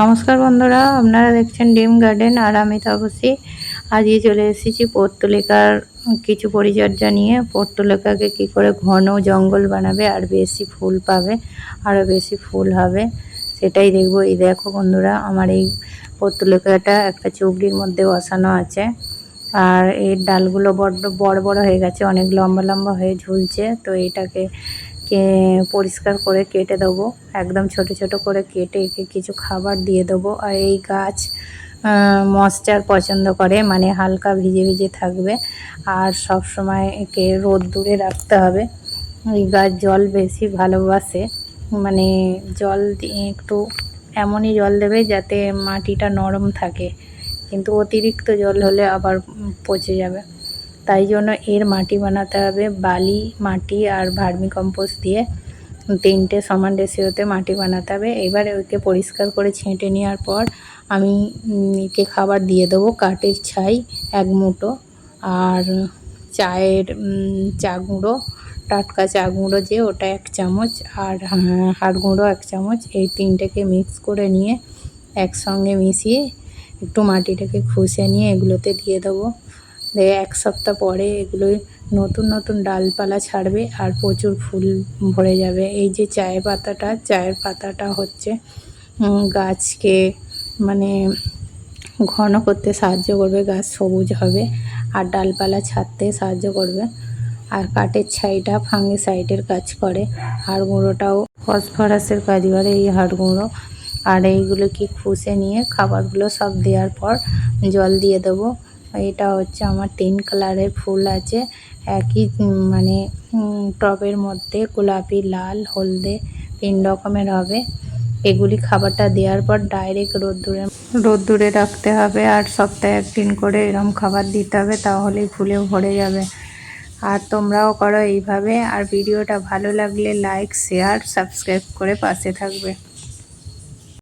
নমস্কার বন্ধুরা, আপনারা দেখছেন ডিম গার্ডেন আর আমি তাপসী আজকে চলে এসেছি পর্তুলিকার কিছু পরিচর্যা নিয়ে। পর্তুলিকাকে কি করে ঘন জঙ্গল বানাবে আর বেশি ফুল পাবে, আরও বেশি ফুল হবে, সেটাই দেখব। এই দেখো বন্ধুরা, আমার এই পর্তুলিকাটা একটা চুবড়ির মধ্যে বসানো আছে। আর এর ডালগুলো বড্ড বড় বড় হয়ে গেছে, অনেক লম্বা লম্বা হয়ে ঝুলছে, তো এটাকে পরিষ্কার করে কেটে দেবো। একদম ছোট ছোট করে কেটে একে কিছু খাবার দিয়ে দেবো। আর এই গাছ ময়শ্চার পছন্দ করে মানে হালকা ভিজে ভিজে থাকবে। আর সব সময় একে রোদ দূরে রাখতে হবে। এই গাছ জল বেশি ভালোবাসে। মানে জল একটু এমনই জল দেবে যাতে মাটিটা নরম থাকে। কিন্তু অতিরিক্ত জল হলে আবার পচে যাবে। তাই জন্য এর মাটি বানাতে হবে। বালি, মাটি আর ভার্মি কম্পোস্ট দিয়ে তিনটে সমান রেসিওতে মাটি বানাতে হবে। এবার ওকে পরিষ্কার করে ছেঁটে নেওয়ার পর আমি একে খাবার দিয়ে দেবো কাঠের ছাই, এক মুঠো। আর চায়ের চা গুঁড়ো, টাটকা চা গুঁড়ো যে ওটা এক চামচ আর হাড় গুঁড়ো এক চামচ। এই তিনটেকে মিক্স করে নিয়ে একসঙ্গে মিশিয়ে একটু মাটিটাকে খুশে নিয়ে এগুলোতে দিয়ে দেবো। এক সপ্তাহ পরে এগুলোই নতুন নতুন ডালপালা ছাড়বে আর প্রচুর ফুল ভরে যাবে। এই যে চায়ের পাতাটা চায়ের পাতাটা হচ্ছে গাছকে মানে ঘন করতে সাহায্য করবে, গাছ সবুজ হবে আর ডালপালা ছাড়তে সাহায্য করবে। আর কাঠের ছাইটা ফাঙ্গি সাইডের কাজ করে, হাড় গুঁড়োটাও ফসফরাসের কাজ করে এই হাড় গুঁড়ো। আর এইগুলো কি খুশে নিয়ে খাবারগুলো সব দেওয়ার পর জল দিয়ে দেবো। এটা হচ্ছে আমার তিন কালারের ফুল আছে। একই মানে টবের মধ্যে গোলাপি, লাল, হলদে তিন রকমের হবে। এগুলি খাবারটা দেওয়ার পর ডাইরেক্ট রোদ্দুরে রোদ্দুরে রাখতে হবে আর সপ্তাহে একদিন করে এরম খাবার দিতে হবে তাহলেই ফুলে ভরে যাবে। আর তোমরাও করো এইভাবে। আর ভিডিওটা ভালো লাগলে লাইক শেয়ার সাবস্ক্রাইব করে পাশে থাকবে।